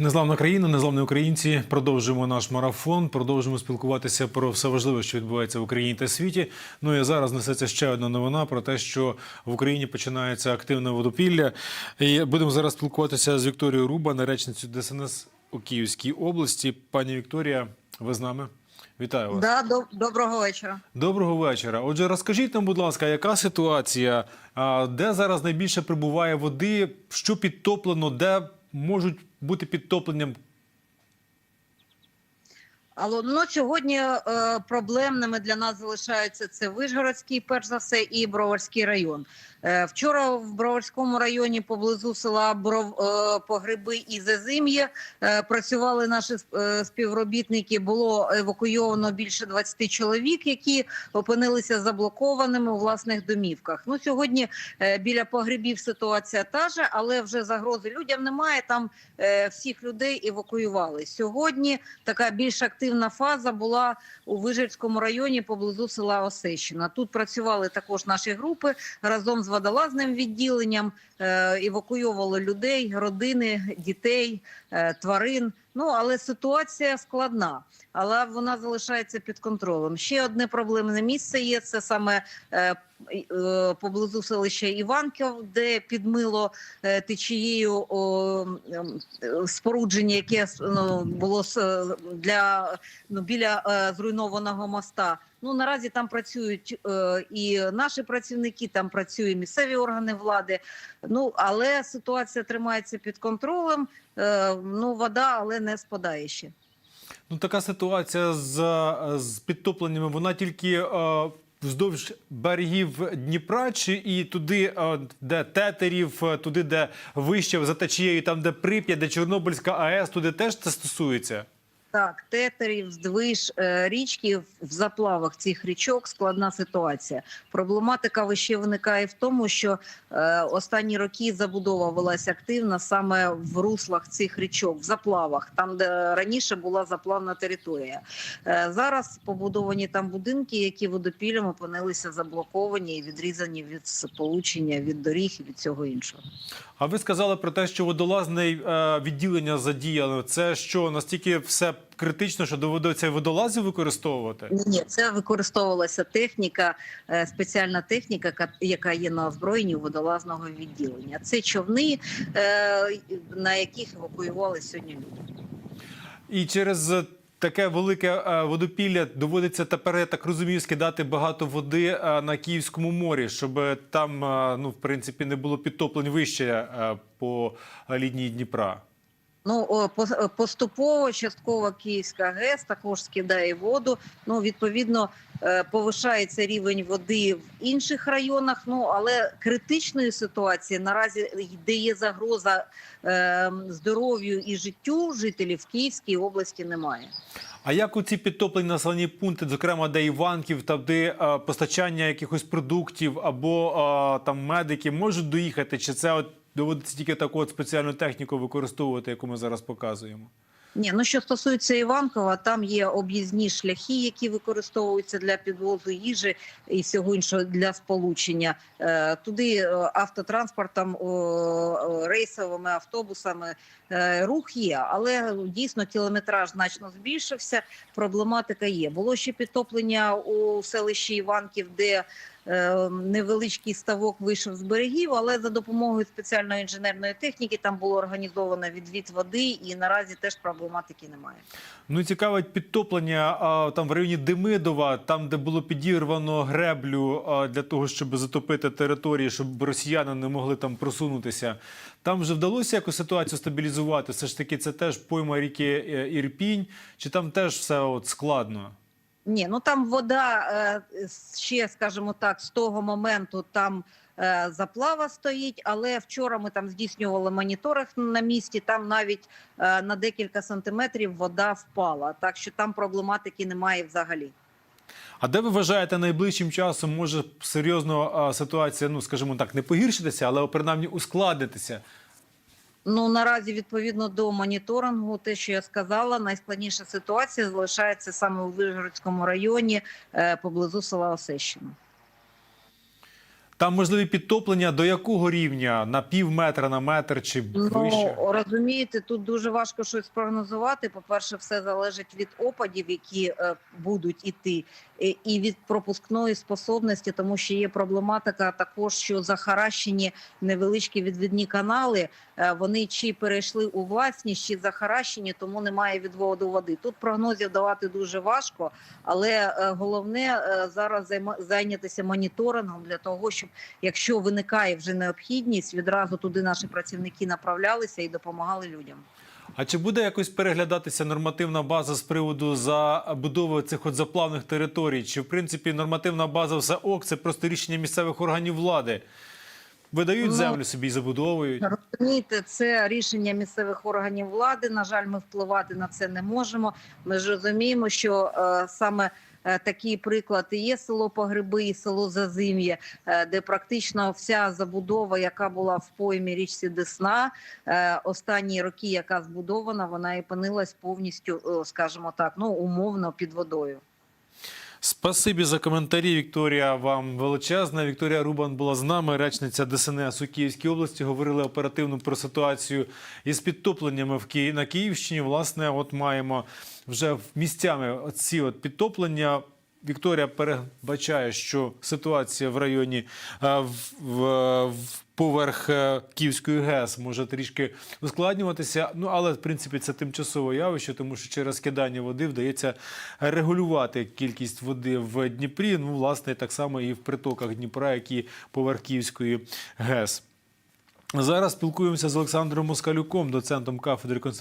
Незламна країна, незламні українці. Продовжуємо наш марафон. Продовжуємо спілкуватися про все важливе, що відбувається в Україні та світі. Ну і зараз несеться ще одна новина про те, що в Україні починається активне водопілля. І будемо зараз спілкуватися з Вікторією Руба, наречницею ДСНС у Київській області. Пані Вікторія, ви з нами? Вітаю вас. Да, доб- доброго вечора. Доброго вечора. Отже, розкажіть нам, будь ласка, яка ситуація, де зараз найбільше прибуває води, що підтоплено, де можуть бути підтопленням Але ну, сьогодні е, проблемними для нас залишаються це Вишгородський, перш за все, і Броварський район. Е, вчора в Броварському районі поблизу села Бров, е, Погреби і Зазим'я е, працювали наші е, співробітники. Було евакуйовано більше 20 чоловік, які опинилися заблокованими у власних домівках. Ну сьогодні е, біля погребів ситуація та же, але вже загрози людям немає. Там е, всіх людей евакуювали. Сьогодні така більш активна фаза була у Вижирському районі поблизу села Осещина. Тут працювали також наші групи разом з водолазним відділенням, е, евакуйовували людей, родини, дітей, е, тварин. Ну але ситуація складна, але вона залишається під контролем. Ще одне проблемне місце є це саме е, поблизу селища Іванків, де підмило е, течією ем, е, спорудження, яке ну, було для ну, біля е, зруйнованого моста. Ну наразі там працюють е, і наші працівники, там працюють місцеві органи влади. Ну але ситуація тримається під контролем. Е, ну вода, але не спадає ще. Ну, така ситуація з, е, з підтопленнями, вона тільки е, вздовж берегів Дніпра, чи і туди, е, де тетерів, е, туди, де вище за течією, там, де Прип'ять, де Чорнобильська АЕС, туди теж це стосується. Так, тетерів, здвиж е, річки в заплавах цих річок складна ситуація. Проблематика ще виникає в тому, що е, останні роки забудова велася активна саме в руслах цих річок, в заплавах, там де раніше була заплавна територія. Е, зараз побудовані там будинки, які водопіллям опинилися заблоковані і відрізані від сполучення, від доріг і від цього іншого. А ви сказали про те, що водолазне е, відділення задіяно. Це що настільки все критично, що доведеться водолазів використовувати? Ні, це використовувалася техніка, е, спеціальна техніка, яка є на озброєнні водолазного відділення. Це човни, е, на яких евакуювали сьогодні люди. І через таке велике е, водопілля доводиться тепер, я так розумію, скидати багато води е, на Київському морі, щоб там, е, ну, в принципі, не було підтоплень вище по лінії Дніпра. Ну поступово частково Київська ГЕС також скидає воду. Ну відповідно повишається рівень води в інших районах. Ну але критичної ситуації наразі, де є загроза е, здоров'ю і життю жителів в Київській області, немає. А як у ці підтоплені населені пункти, зокрема, де Іванків, там де е, постачання якихось продуктів або е, там медики можуть доїхати? Чи це от доводиться тільки таку от спеціальну техніку використовувати, яку ми зараз показуємо? Ні, ну що стосується Іванкова, там є об'їзні шляхи, які використовуються для підвозу їжі і всього іншого для сполучення. Е, туди е, автотранспортом, рейсовими автобусами е, рух є, але дійсно кілометраж значно збільшився. Проблематика є. Було ще підтоплення у селищі Іванків, де невеличкий ставок вийшов з берегів, але за допомогою спеціальної інженерної техніки там було організовано відвід води, і наразі теж проблематики немає. Ну, цікавить підтоплення там в районі Демидова, там, де було підірвано греблю для того, щоб затопити території, щоб росіяни не могли там просунутися. Там вже вдалося якусь ситуацію стабілізувати. Все ж таки, це теж пойма ріки е, Ірпінь, чи там теж все от складно? Ні, ну там вода е, ще, скажімо так, з того моменту там е, заплава стоїть, але вчора ми там здійснювали моніторинг на місці. Там навіть е, на декілька сантиметрів вода впала, так що там проблематики немає взагалі. А де ви вважаєте найближчим часом може серйозно ситуація, ну скажімо так, не погіршитися, але принаймні ускладнитися? Ну наразі відповідно до моніторингу, те, що я сказала, найскладніша ситуація залишається саме у Вижгородському районі е, поблизу села Осещина. Там можливі підтоплення до якого рівня? На пів метра, на метр чи вище? Ну розумієте, тут дуже важко щось прогнозувати. По перше, все залежить від опадів, які е, будуть іти, і- і від пропускної способності, тому що є проблематика також, що захаращені невеличкі відвідні канали. Е, Вони чи перейшли у власність, чи захаращені, тому немає відводу води. Тут прогнозів давати дуже важко, але е, головне е, зараз зайнятися моніторингом для того, щоб якщо виникає вже необхідність, відразу туди наші працівники направлялися і допомагали людям. А чи буде якось переглядатися нормативна база з приводу забудови цих от заплавних територій? Чи в принципі нормативна база все ок? Це просто рішення місцевих органів влади? Видають Ну, землю собі і забудовують. Розумієте, це рішення місцевих органів влади. На жаль, ми впливати на це не можемо. Ми ж розуміємо, що е, саме е, такий приклад і є село Погреби і село Зазим'я, е, де практично вся забудова, яка була в поймі річці Десна, е, останні роки, яка збудована, вона і опинилась повністю, е, скажімо так, ну умовно під водою. Спасибі за коментарі. Вікторія вам величезна. Вікторія Рубан була з нами, речниця ДСНС у Київській області. Говорили оперативно про ситуацію із підтопленнями в Ки... на Київщині. Власне, от маємо вже місцями ці от підтоплення. Вікторія передбачає, що ситуація в районі е, в, в, в поверх е, Київської ГЕС може трішки ускладнюватися. Ну але в принципі це тимчасове явище, тому що через кидання води вдається регулювати кількість води в Дніпрі. Ну, власне, так само і в притоках Дніпра, які поверх Київської ГЕС. Зараз спілкуємося з Олександром Москалюком, доцентом кафедри конституційного